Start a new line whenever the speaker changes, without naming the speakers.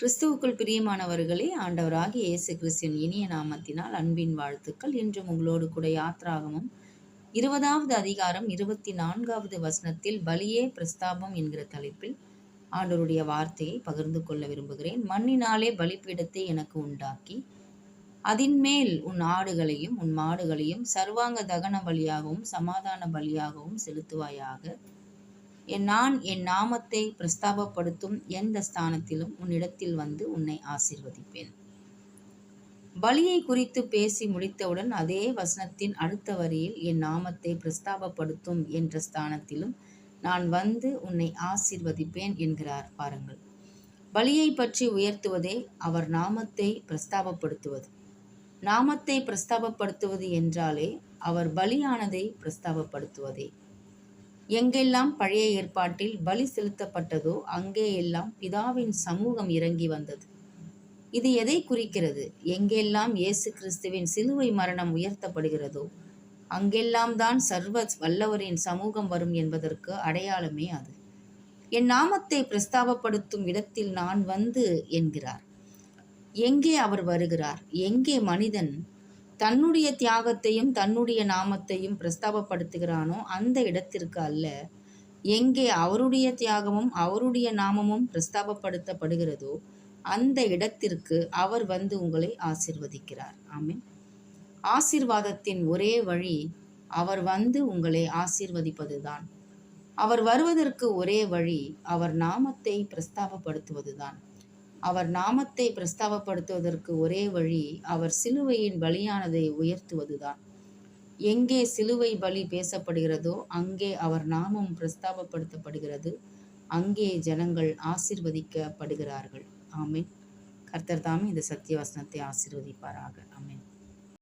கிறிஸ்துவுக்குள் பிரியமானவர்களே ஆண்டவராகிய இயேசு கிறிஸ்தின் இனிய நாமத்தினால் அன்பின் வாழ்த்துக்கள். இன்றும் உங்களோடு கூட யாத்ராகமும் இருபதாவது அதிகாரம் இருபத்தி நான்காவது வசனத்தில் பலியே பிரஸ்தாபம் என்கிற தலைப்பில் ஆண்டவருடைய வார்த்தையை பகிர்ந்து கொள்ள விரும்புகிறேன். மண்ணினாலே பலிப்பீடத்தை எனக்கு உண்டாக்கி அதின் மேல் உன் ஆடுகளையும் உன் மாடுகளையும் சர்வாங்க தகன பலியாகவும் சமாதான பலியாகவும் செலுத்துவாயாக. நான் என் நாமத்தை பிரஸ்தாபப்படுத்தும் எந்த ஸ்தானத்திலும் உன்னிடத்தில் வந்து உன்னை ஆசிர்வதிப்பேன். பலியை குறித்து பேசி முடித்தவுடன் அதே வசனத்தின் அடுத்த வரியில் என் நாமத்தை பிரஸ்தாபப்படுத்தும் என்ற ஸ்தானத்திலும் நான் வந்து உன்னை ஆசிர்வதிப்பேன் என்கிறார். பாருங்கள். பலியை பற்றி உயர்த்துவதே அவர் நாமத்தை பிரஸ்தாபப்படுத்துவது. நாமத்தை பிரஸ்தாபப்படுத்துவது என்றாலே அவர் பலியானதை பிரஸ்தாபப்படுத்துவதே. எங்கெல்லாம் பழைய ஏற்பாட்டில் பலி செலுத்தப்பட்டதோ அங்கே எல்லாம் பிதாவின் சமூகம் இறங்கி வந்தது. இது எதை குறிக்கிறது? எங்கெல்லாம் இயேசு கிறிஸ்துவின் சிலுவை மரணம் உயர்த்தப்படுகிறதோ அங்கெல்லாம் தான் சர்வ வல்லவரின் சமூகம் வரும் என்பதற்கு அடையாளமே அது. என் நாமத்தை பிரஸ்தாபப்படுத்தும் இடத்தில் நான் வந்து என்கிறார். எங்கே அவர் வருகிறார்? எங்கே மனிதன் தன்னுடைய தியாகத்தையும் தன்னுடைய நாமத்தையும் பிரஸ்தாபப்படுத்துகிறானோ அந்த இடத்திற்கு அல்ல. எங்கே அவருடைய தியாகமும் அவருடைய நாமமும் பிரஸ்தாபப்படுத்தப்படுகிறதோ அந்த இடத்திற்கு அவர் வந்து உங்களை ஆசிர்வதிக்கிறார். ஆமீன். ஆசிர்வாதத்தின் ஒரே வழி அவர் வந்து உங்களை ஆசிர்வதிப்பதுதான். அவர் வருவதற்கு ஒரே வழி அவர் நாமத்தை பிரஸ்தாபப்படுத்துவதுதான். அவர் நாமத்தை பிரஸ்தாவப்படுத்துவதற்கு ஒரே வழி அவர் சிலுவையின் பலியானதை உயர்த்துவதுதான். எங்கே சிலுவை பலி பேசப்படுகிறதோ அங்கே அவர் நாமம் பிரஸ்தாபப்படுத்தப்படுகிறது அங்கே ஜனங்கள் ஆசிர்வதிக்கப்படுகிறார்கள். ஆமீன். கர்த்தர் தாமே இந்த சத்தியவசனத்தை ஆசிர்வதிப்பாராக. ஆமீன்.